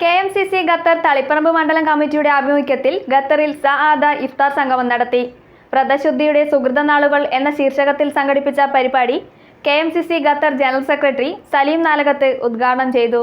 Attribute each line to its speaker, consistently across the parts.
Speaker 1: K M C C Qatar Taliparamba മണ്ഡലം കമ്മിറ്റിയുടെ ആഭിമുഖ്യത്തിൽ ഖത്തറിൽ സആദ ഇഫ്താർ സംഗമം നടത്തി. വ്രതശുദ്ധിയുടെ സുഹൃത നാളുകൾ എന്ന ശീർഷകത്തിൽ സംഘടിപ്പിച്ച പരിപാടി K M C C Qatar general secretary Saleem Nalakath ഉദ്ഘാടനം ചെയ്തു.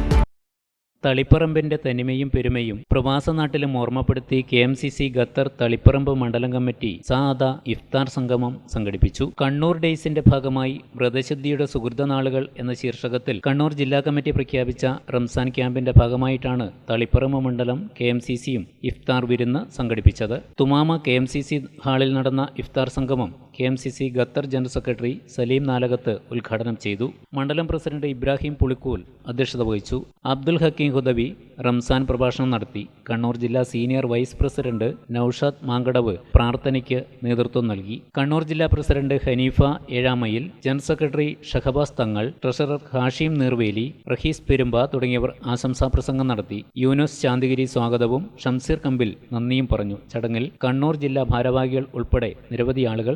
Speaker 2: തളിപ്പറമ്പിന്റെ തനിമയും പെരുമയും പ്രവാസ നാട്ടിലും ഓർമ്മപ്പെടുത്തി K M C C Qatar Taliparamba മണ്ഡലം കമ്മിറ്റി സാദ ഇഫ്താർ സംഗമം സംഘടിപ്പിച്ചു. കണ്ണൂർ ഡേയ്സിന്റെ ഭാഗമായി വ്രതശുദ്ധിയുടെ സുഹൃതനാളുകൾ എന്ന ശീർഷകത്തിൽ കണ്ണൂർ ജില്ലാ കമ്മിറ്റി പ്രഖ്യാപിച്ച റംസാൻ ക്യാമ്പിന്റെ ഭാഗമായിട്ടാണ് തളിപ്പറമ്പ് മണ്ഡലം കെ എം സി സിയും ഇഫ്താർ വിരുന്ന് സംഘടിപ്പിച്ചത്. Thumama K M C C ഹാളിൽ നടന്ന ഇഫ്താർ സംഗമം K M C C Qatar general secretary Saleem Nalakath ഉദ്ഘാടനം ചെയ്തു. മണ്ഡലം പ്രസിഡന്റ് ഇബ്രാഹിം പുളിക്കൂൽ അധ്യക്ഷത വഹിച്ചു. അബ്ദുൽ ഹക്കീം ഹുദവി റംസാൻ പ്രഭാഷണം നടത്തി. കണ്ണൂർ ജില്ലാ senior vice president Noushad Mankadavu പ്രാർത്ഥനയ്ക്ക് നേതൃത്വം നൽകി. കണ്ണൂർ ജില്ലാ president Haneefa Ezhamayil general secretary Shahabas Thangal treasurer Hashim Neervely Raheez Perumba തുടങ്ങിയവർ ആശംസാ പ്രസംഗം നടത്തി. യൂനുസ് ശാന്തിഗിരി സ്വാഗതവും ഷംസീർ കമ്പിൽ നന്ദിയും പറഞ്ഞു. ചടങ്ങിൽ കണ്ണൂർ ജില്ലാ ഭാരവാഹികൾ ഉൾപ്പെടെ നിരവധി ആളുകൾ